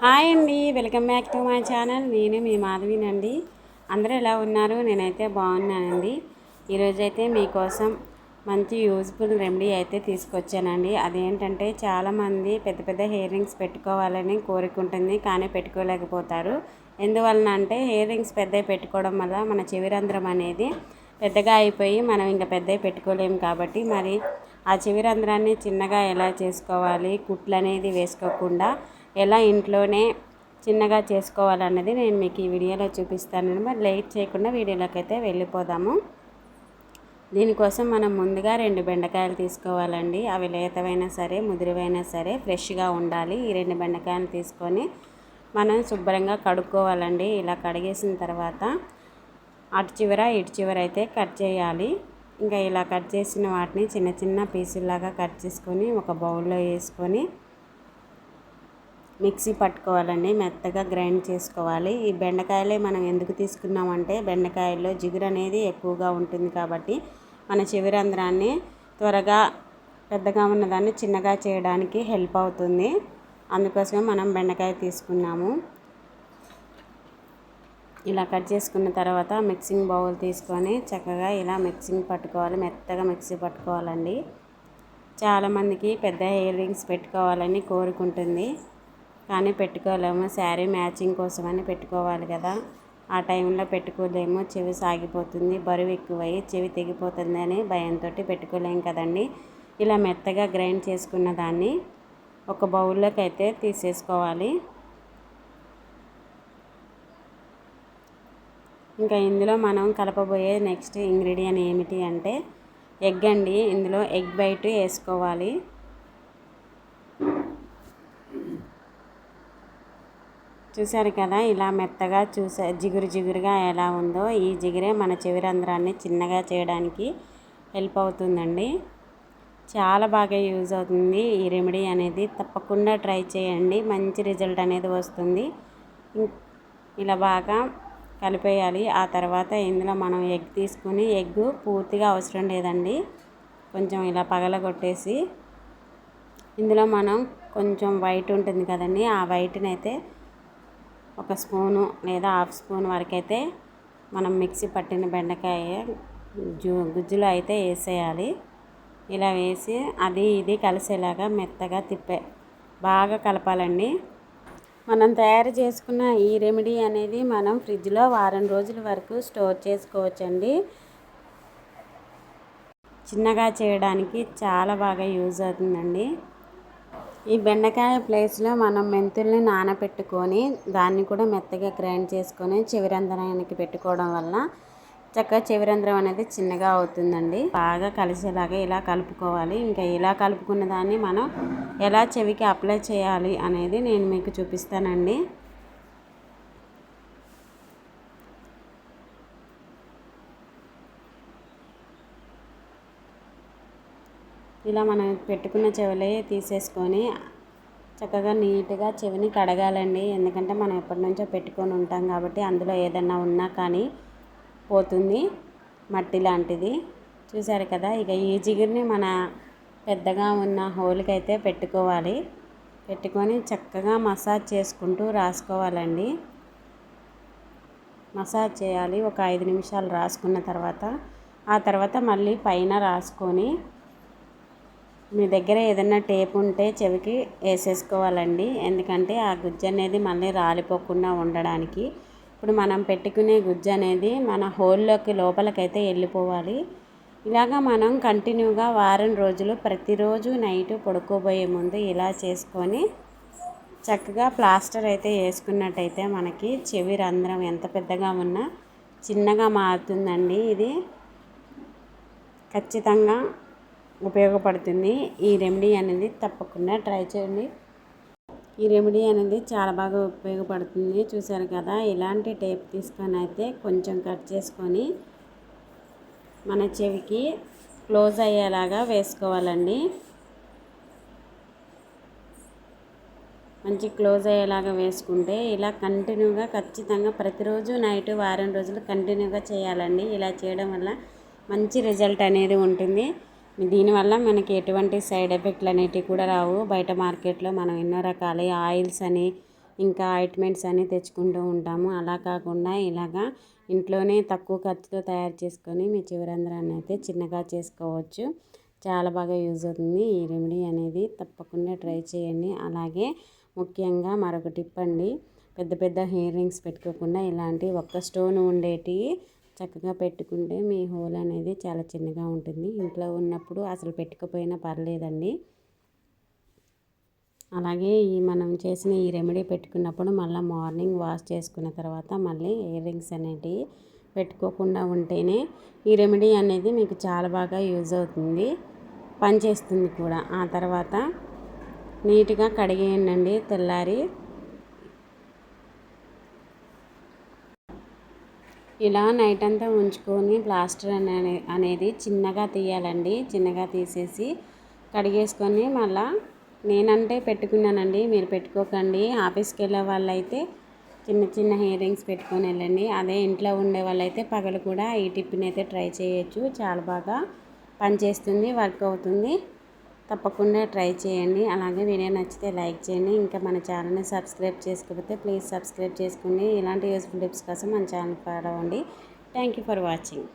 Hi అండి. Welcome back to my channel. నేను మీ మాధవినండి. అందరూ ఎలా ఉన్నారు? నేనైతే బాగున్నానండి. ఈరోజైతే మీకోసం మంచి యూజ్ఫుల్ రెమెడీ అయితే తీసుకొచ్చానండి. అదేంటంటే చాలామంది పెద్ద పెద్ద హెయిర్ రింగ్స్ పెట్టుకోవాలని కోరిక ఉంటుంది కానీ పెట్టుకోలేకపోతారు. ఎందువలన అంటే హెయిర్ రింగ్స్ పెద్దవి పెట్టుకోవడం వల్ల మన చెవిరంధ్రం అనేది పెద్దగా అయిపోయి మనం ఇంకా పెద్దవి పెట్టుకోలేము కాబట్టి మరి ఆ చెవిరంధ్రాన్ని చిన్నగా ఎలా చేసుకోవాలి? కుట్లు అనేది వేసుకోకుండా ఎలా ఇంట్లోనే చిన్నగా చేసుకోవాలన్నది నేను మీకు ఈ వీడియోలో చూపిస్తాను మరి లేట్ చేయకుండా వీడియోలోకి అయితే వెళ్ళిపోదాము. దీనికోసం మనం ముందుగా రెండు బెండకాయలు తీసుకోవాలండి. అవి లేతవైనా సరే ముదిరివైనా సరే ఫ్రెష్గా ఉండాలి. ఈ రెండు బెండకాయలు తీసుకొని మనం శుభ్రంగా కడుక్కోవాలండి. ఇలా కడిగేసిన తర్వాత అటు చివర ఇటు చివర అయితే కట్ చేయాలి. ఇంకా ఇలా కట్ చేసిన వాటిని చిన్న చిన్న పీసుల్లాగా కట్ చేసుకొని ఒక బౌల్లో వేసుకొని మిక్సీ పట్టుకోవాలండి మెత్తగా గ్రైండ్ చేసుకోవాలి. ఈ బెండకాయలే మనం ఎందుకు తీసుకున్నామంటే బెండకాయల్లో జిగురు అనేది ఎక్కువగా ఉంటుంది కాబట్టి మన చివరంధ్రాన్ని త్వరగా పెద్దగా ఉన్నదాన్ని చిన్నగా చేయడానికి హెల్ప్ అవుతుంది. అందుకోసమే మనం బెండకాయ తీసుకున్నాము. ఇలా కట్ చేసుకున్న తర్వాత మిక్సింగ్ బౌల్ తీసుకొని చక్కగా ఇలా మిక్సింగ్ పట్టుకోవాలి మెత్తగా మిక్సీ పట్టుకోవాలండి. చాలామందికి పెద్ద ఇయర్ రింగ్స్ పెట్టుకోవాలని కోరుకుంటుంది. కానీ పెట్టుకోలేము. శారీ మ్యాచింగ్ కోసమని పెట్టుకోవాలి కదా. ఆ టైంలో పెట్టుకోలేము. చెవి సాగిపోతుంది. బరువు ఎక్కువయ్యి చెవి తెగిపోతుంది అని భయంతో పెట్టుకోలేము కదండి. ఇలా మెత్తగా గ్రైండ్ చేసుకున్న దాన్ని ఒక బౌల్లోకి అయితే తీసేసుకోవాలి. ఇంకా ఇందులో మనం కలపబోయే నెక్స్ట్ ఇంగ్రీడియంట్ ఏమిటి అంటే ఎగ్ అండి. ఇందులో ఎగ్ బైట్ వేసుకోవాలి. చూశారు కదా ఇలా మెత్తగా చూసా జిగురు జిగురుగా ఎలా ఉందో ఈ జిగురే మన చివరంధ్రాన్ని చిన్నగా చేయడానికి హెల్ప్ అవుతుందండి. చాలా బాగా యూజ్ అవుతుంది. ఈ రెమెడీ అనేది తప్పకుండా ట్రై చేయండి. మంచి రిజల్ట్ అనేది వస్తుంది. ఇలా బాగా కలిపేయాలి. ఆ తర్వాత ఇందులో మనం ఎగ్ తీసుకుని ఎగ్ పూర్తిగా అవసరం లేదండి. కొంచెం ఇలా పగలగొట్టేసి ఇందులో మనం కొంచెం వైట్ ఉంటుంది కదండి ఆ వైట్ని అయితే ఒక స్పూను లేదా హాఫ్ స్పూన్ వరకు అయితే మనం మిక్సీ పట్టిన బెండకాయ జూ గుజ్జులో అయితే వేసేయాలి. ఇలా వేసి అది ఇది కలిసేలాగా మెత్తగా తిప్పే బాగా కలపాలండి. మనం తయారు చేసుకున్న ఈ రెమెడీ అనేది మనం ఫ్రిడ్జ్లో వారం రోజుల వరకు స్టోర్ చేసుకోవచ్చండి. చిన్నగా చేయడానికి చాలా బాగా యూజ్ అవుతుందండి. ఈ బెండకాయ ప్లేస్లో మనం మెంతుల్ని నానబెట్టుకొని దాన్ని కూడా మెత్తగా గ్రైండ్ చేసుకొని చివరంధనానికి పెట్టుకోవడం వల్ల చక్కగా చివరంధ్రం అనేది చిన్నగా అవుతుందండి. బాగా కలిసేలాగా ఇలా కలుపుకోవాలి. ఇంకా ఇలా కలుపుకున్న దాన్ని మనం ఎలా చెవికి అప్లై చేయాలి అనేది నేను మీకు చూపిస్తానండి. ఇలా మనం పెట్టుకున్న చెవులే తీసేసుకొని చక్కగా నీట్గా చెవిని కడగాలండి. ఎందుకంటే మనం ఎప్పటి నుంచో పెట్టుకొని ఉంటాం కాబట్టి అందులో ఏదన్నా ఉన్నా కానీ పోతుంది మట్టి లాంటిది. చూసారు కదా ఇక ఈ జిగురిని మన పెద్దగా ఉన్న హోల్కి అయితే పెట్టుకోవాలి. పెట్టుకొని చక్కగా మసాజ్ చేసుకుంటూ రాసుకోవాలండి. మసాజ్ చేయాలి ఒక ఐదు నిమిషాలు రాసుకున్న తర్వాత. ఆ తర్వాత మళ్ళీ పైన రాసుకొని మీ దగ్గర ఏదైనా టేప్ ఉంటే చెవికి వేసేసుకోవాలండి. ఎందుకంటే ఆ గుజ్జు అనేది మళ్ళీ రాలిపోకుండా ఉండడానికి. ఇప్పుడు మనం పెట్టుకునే గుజ్జు అనేది మన హోల్లోకి లోపలికైతే వెళ్ళిపోవాలి. ఇలాగా మనం కంటిన్యూగా వారం రోజులు ప్రతిరోజు నైట్ పడుకోబోయే ముందు ఇలా చేసుకొని చక్కగా ప్లాస్టర్ అయితే వేసుకున్నట్టయితే మనకి చెవి రంధ్రం ఎంత పెద్దగా ఉన్నా చిన్నగా మారుతుందండి ఇది. ఖచ్చితంగా ఉపయోగపడుతుంది. ఈ రెమెడీ అనేది తప్పకుండా ట్రై చేయండి. ఈ రెమెడీ అనేది చాలా బాగా ఉపయోగపడుతుంది. చూసారు కదా ఇలాంటి టేప్ తీసుకొని అయితే కొంచెం కట్ చేసుకొని మన చెవికి క్లోజ్ అయ్యేలాగా వేసుకోవాలండి. మంచి క్లోజ్ అయ్యేలాగా వేసుకుంటే ఇలా కంటిన్యూగా ఖచ్చితంగా ప్రతిరోజు నైట్ వారం రోజులు కంటిన్యూగా చేయాలండి. ఇలా చేయడం వల్ల మంచి రిజల్ట్ అనేది ఉంటుంది. దీనివల్ల మనకి ఎటువంటి సైడ్ ఎఫెక్ట్లు అనేటివి కూడా రావు. బయట మార్కెట్లో మనం ఎన్నో రకాల ఆయిల్స్ అని ఇంకా ఆయింట్మెంట్స్ అని తెచ్చుకుంటూ ఉంటాము. అలా కాకుండా ఇలాగా ఇంట్లోనే తక్కువ ఖర్చుతో తయారు చేసుకొని మీ చివరంధ్రాన్ని అయితే చిన్నగా చేసుకోవచ్చు. చాలా బాగా యూజ్ అవుతుంది. ఈ రెమెడీ అనేది తప్పకుండా ట్రై చేయండి. అలాగే ముఖ్యంగా మరొక టిప్ అండి పెద్ద పెద్ద హెయిర్ రింగ్స్ పెట్టుకోకుండా ఇలాంటి ఒక్క స్టోన్ ఉండేటివి చక్కగా పెట్టుకుంటే మీ హోల్ అనేది చాలా చిన్నగా ఉంటుంది. ఇంట్లో ఉన్నప్పుడు అసలు పెట్టుకపోయినా పర్లేదండి. అలాగే ఈ మనం చేసిన ఈ రెమెడీ పెట్టుకున్నప్పుడు మళ్ళీ మార్నింగ్ వాష్ చేసుకున్న తర్వాత మళ్ళీ ఇయర్ రింగ్స్ అనేటివి పెట్టుకోకుండా ఉంటేనే ఈ రెమెడీ అనేది మీకు చాలా బాగా యూజ్ అవుతుంది. పనిచేస్తుంది కూడా. ఆ తర్వాత నీట్గా కడిగేయండి తెల్లారి. ఇలా నైట్ అంతా ఉంచుకొని ప్లాస్టర్ అనే అనేది చిన్నగా తీయాలండి. చిన్నగా తీసేసి కడిగేసుకొని మళ్ళా నేనంటే పెట్టుకున్నానండి. మీరు పెట్టుకోకండి. ఆఫీస్కి వెళ్ళే వాళ్ళైతే చిన్న చిన్న హెయిర్ రింగ్స్ పెట్టుకొని వెళ్ళండి. అదే ఇంట్లో ఉండే వాళ్ళైతే పగలు కూడా ఈ టిప్పినైతే అయితే ట్రై చేయొచ్చు. చాలా బాగా పనిచేస్తుంది వర్క్ అవుతుంది. తప్పకుండా ట్రై చేయండి. అలాగే వీడియో నచ్చితే లైక్ చేయండి. ఇంకా మన ఛానల్ని సబ్స్క్రైబ్ చేసుకోకపోతే ప్లీజ్ సబ్స్క్రైబ్ చేసుకోండి. ఇలాంటి యూస్ఫుల్ టిప్స్ కోసం మన ఛానల్ ఫాలో అవ్వండి. Thank you for watching.